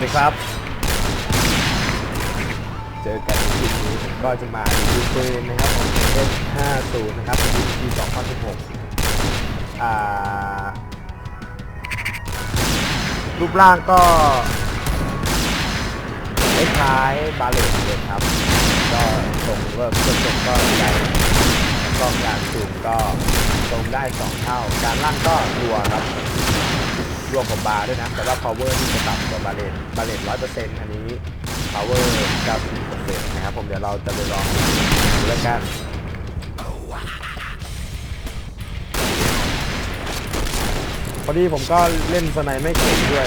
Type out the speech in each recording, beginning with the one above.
วัสดีครับ เจอกันในคลิปนี้ก็จะมาดูปืนนะครับของ S50 นะครับปี2016อ่า รูปร่างก็คล้ายบาเลตเลยครับ ก็ตรงเวิร์กส่วนก็ใหญ่แล้วก็การสูงก็ตรงได้2เท่า การลั่นก็รัวครับ รวมกับบาร์ด้วยนะ แต่ว่า power ที่จะต่ำกว่าบาเลตบาเลนร้อยเปอร์เซ็นต์อันนี้ power 90เปอร์เซ็นต์นะครับผมเดี๋ยวเราจะไปลองดูแล้วกันพอดีผมก็เล่นสไนไม่เก่งด้วย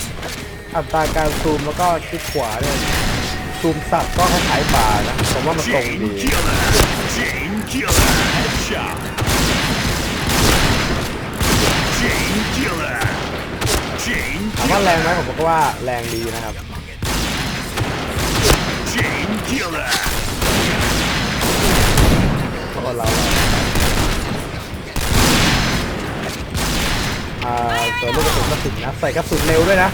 อัตราการซูมแล้วก็คลิกขวาเนี่ยซูมสับก็คล้ายๆบานะผมว่ามันตรงดีถามว่าแรงไหม killer! ผมก็ว่าแรงดีนะครับผมเราเราอ่าส่วนลูกกระสุนก็ถึงนะใส่กระสุนเร็วด้วยนะ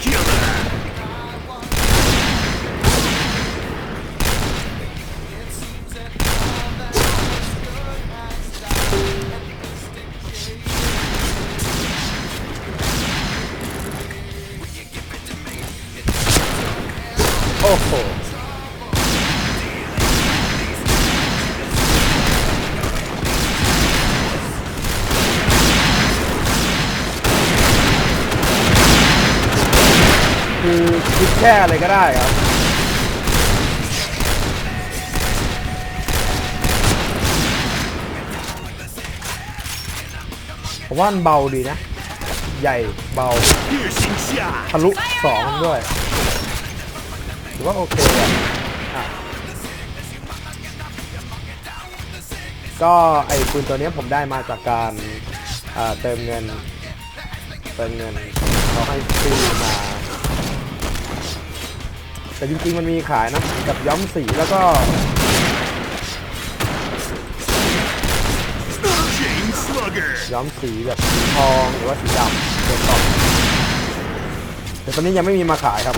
Chain killer! โอ้โห คือคิดแค่อะไรก็ได้ครับผมว่ามันเบาดีนะ ใหญ่เบาทะลุสองด้วยถือว่าโอเคอะอะก็ไอ้ปืนตัวนี้ผมได้มาจากการเติมเงิน เติมเงินเขาให้ซื้อมา แต่จริงๆมันมีขายนะกับย้อมสีแล้วก็ย้อมสีแบบสีทองหรือว่าสีดำเป็นต่อแต่ตอนนี้ยังไม่มีมาขายครับ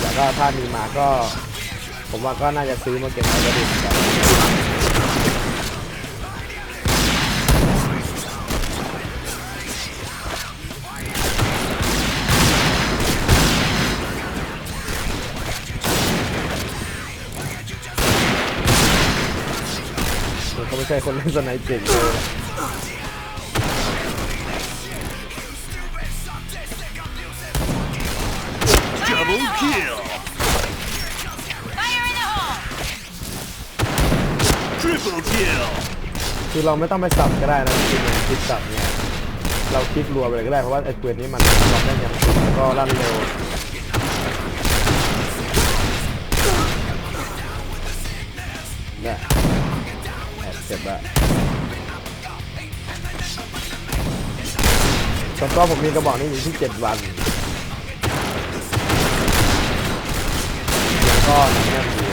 แต่ก็ถ้ามีมาก็ ผมว่าก็น่าจะซื้อมาเก็บไว้ก็ดีเหมือนกัน ใช่คนเล่นสไนเก่งเลย Double kill! Fire in the hole! Triple kill! คือเราไม่ต้องไปสับก็ได้นะจริงๆคลิกสับเนี่ยเราคลิกรัวไปเลยก็ได้เพราะว่าไอ้ปืนนี้มันล็อกได้ยังสุดแล้วก็ลั่นเร็วเนี่ยแอบ เจ็บละส่วนตัวผมมีกระบอกนี้อยู่ที่7วันแล้วก็หนังแน่นดี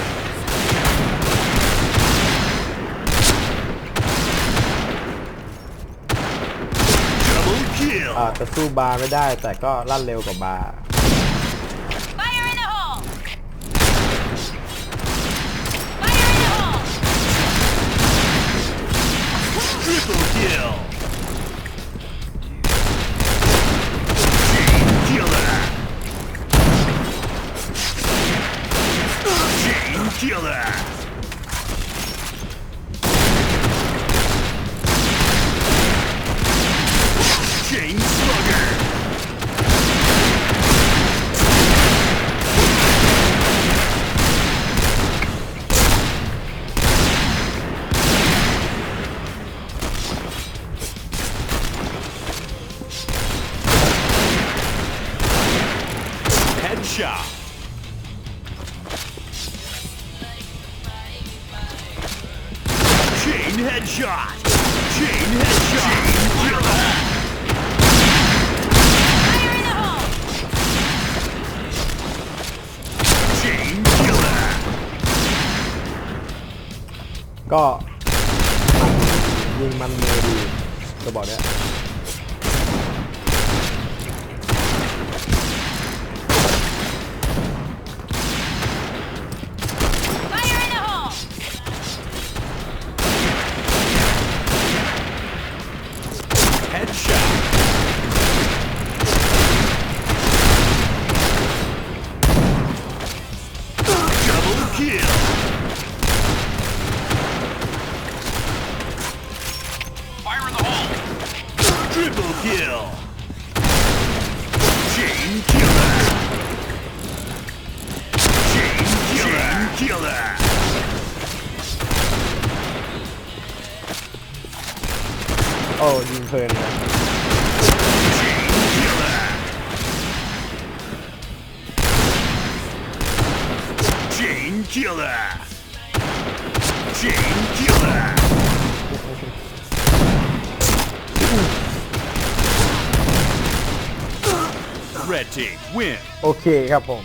Double kill! อาจจะสู้บาร์ไม่ได้แต่ก็ลั่นเร็วกว่าบาร์ kill that! Slugger! Headshot! Headshot. Chain headshot. Chain killer. Fire in the hole! Chain killer. ก็ยิงมันเลยดีจะบอกเนี้ย Headshot. Double kill. Fire in the hole! Triple kill. Chain killer. โอ้ยิงเพลินเลย Chain killer. Chain killer. Red team win. โอเคครับผม